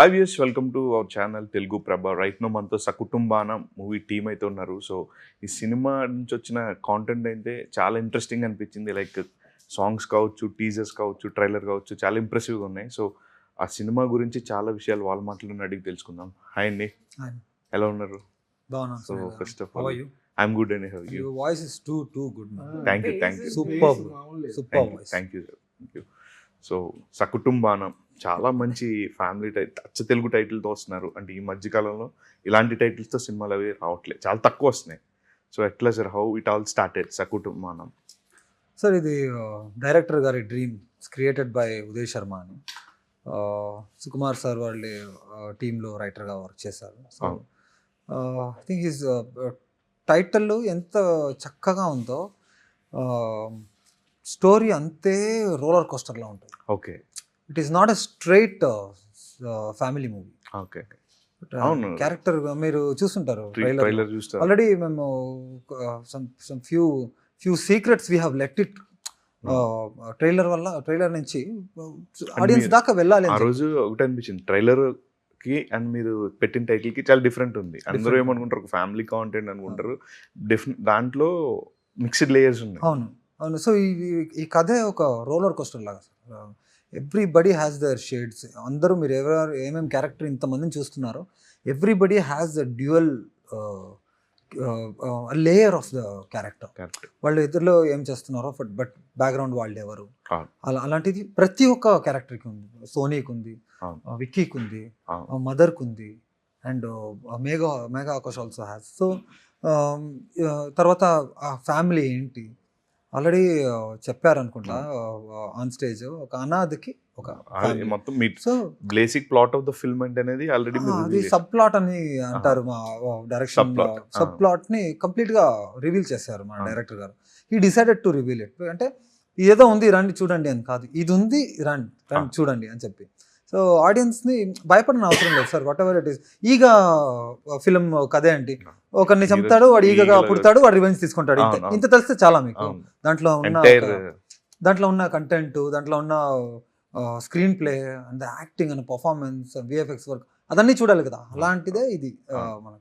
Hi views welcome to our channel Telugu Prabha right now మనతో సకుటుంబాన movie team అయితే ఉన్నారు. So ఈ cinema నుంచి వచ్చిన కాంటెంట్ అయితే చాలా ఇంట్రెస్టింగ్ అనిపించింది. లైక్ సాంగ్స్ కావచ్చు టీజర్స్ కావచ్చు ట్రైలర్ కావచ్చు చాలా ఇంప్రెసివ్గా ఉన్నాయి. సో ఆ సినిమా గురించి చాలా విషయాలు వాళ్ళ మాటలను అడిగి తెలుసుకుందాం. హాయ్ అండి. Hi. ఎలా ఉన్నారు? So first off how all I'm good and how you your voice is too too good thank you thank you super super voice thank you thank you so Sakutumbanam చాలా మంచి family title అచ్చ తెలుగు టైటిల్తో వస్తున్నారు. అంటే ఈ మధ్య కాలంలో ఇలాంటి టైటిల్స్తో సినిమాలు అవి రావట్లేదు చాలా తక్కువ వస్తున్నాయి. సో ఎట్లా sir? How it all started Sakutumbanam? Sir ఇది డైరెక్టర్ గారి dream created by Uday Sharma అని. సుకుమార్ సార్ వాళ్ళ టీంలో రైటర్గా వర్క్ చేశారు. So. I think his title ఎంత చక్కగా ఉందో స్టోరీ అంతే రోలర్ కోస్టర్లా ఉంటుంది. Okay. It is not a straight family movie okay అవును. క్యారెక్టర్ మీరు చూస్తుంటారు ట్రైలర్ ఆల్రెడీ మేము some some few few secrets we have let it trailer వల్ల ట్రైలర్ నుంచి ఆడియన్స్ మీరు- దాకా వెళ్ళాలి ఆ. రోజు ఒకటి అనిపించింది. ట్రైలర్కి అండ్ మీరు పెట్టిన టైటిల్కి చాలా డిఫరెంట్ ఉంది. అందరూ. ఏమనుకుంటారు? ఒక ఫ్యామిలీ కాంటెంట్ అనుకుంటారు. డిఫరెంట్ దాంట్లో మిక్స్డ్ లేయర్స్ ఉన్నాయి. అవును. అవును. సో ఈ ఈ- కథే ఒక రోలర్ కోస్టర్ లాగా ఎవ్రీబడి హ్యాస్ దర్ షేడ్స్. అందరూ మీరు ఎవరు ఏమేమి క్యారెక్టర్ ఇంతమందిని చూస్తున్నారో everybody has the dual layer of the character. వాళ్ళు ఇద్దరిలో ఏం చేస్తున్నారో బట్ బట్ బ్యాక్గ్రౌండ్ వాళ్ళు ఎవరు. అలా అలాంటిది ప్రతి ఒక్క క్యారెక్టర్కి ఉంది. సోనీకి ఉంది విక్కీకి ఉంది. మదర్కి ఉంది and Megha Megha Akash also has so తర్వాత ఆ ఫ్యామిలీ ఏంటి? ఆల్రెడీ చెప్పారు అనుకుంటా ఆన్ స్టేజ్ ఒక అనాథకి ఒక మొత్తం so basic plot of the film అనేది ఆల్రెడీ అది సబ్ ప్లాట్ అని అంటారు మా డైరెక్షన్. సబ్. ప్లాట్ని కంప్లీట్గా రివీల్ చేశారు మా. డైరెక్టర్ గారు ఈ డిసైడెడ్ టు రివీల్ ఇట్ అంటే ఏదో ఉంది రండి చూడండి అని కాదు ఇది ఉంది రండి రండి. చూడండి అని చెప్పి సో ఆడియన్స్ని భయపడిన అవసరం లేదు sir whatever it is Eega film కదే అండి. ఒకరిని చంపుతాడు వాడు ఈగగా పుడతాడు వాడు రివెంజ్ తీసుకుంటాడు. ఇంతే. తెలిస్తే చాలా మీకు. దాంట్లో ఉన్న దాంట్లో ఉన్న కంటెంట్ దాంట్లో ఉన్న screenplay and acting and performance VFX work అదన్నీ చూడాలి కదా. అలాంటిదే ఇది మనకు.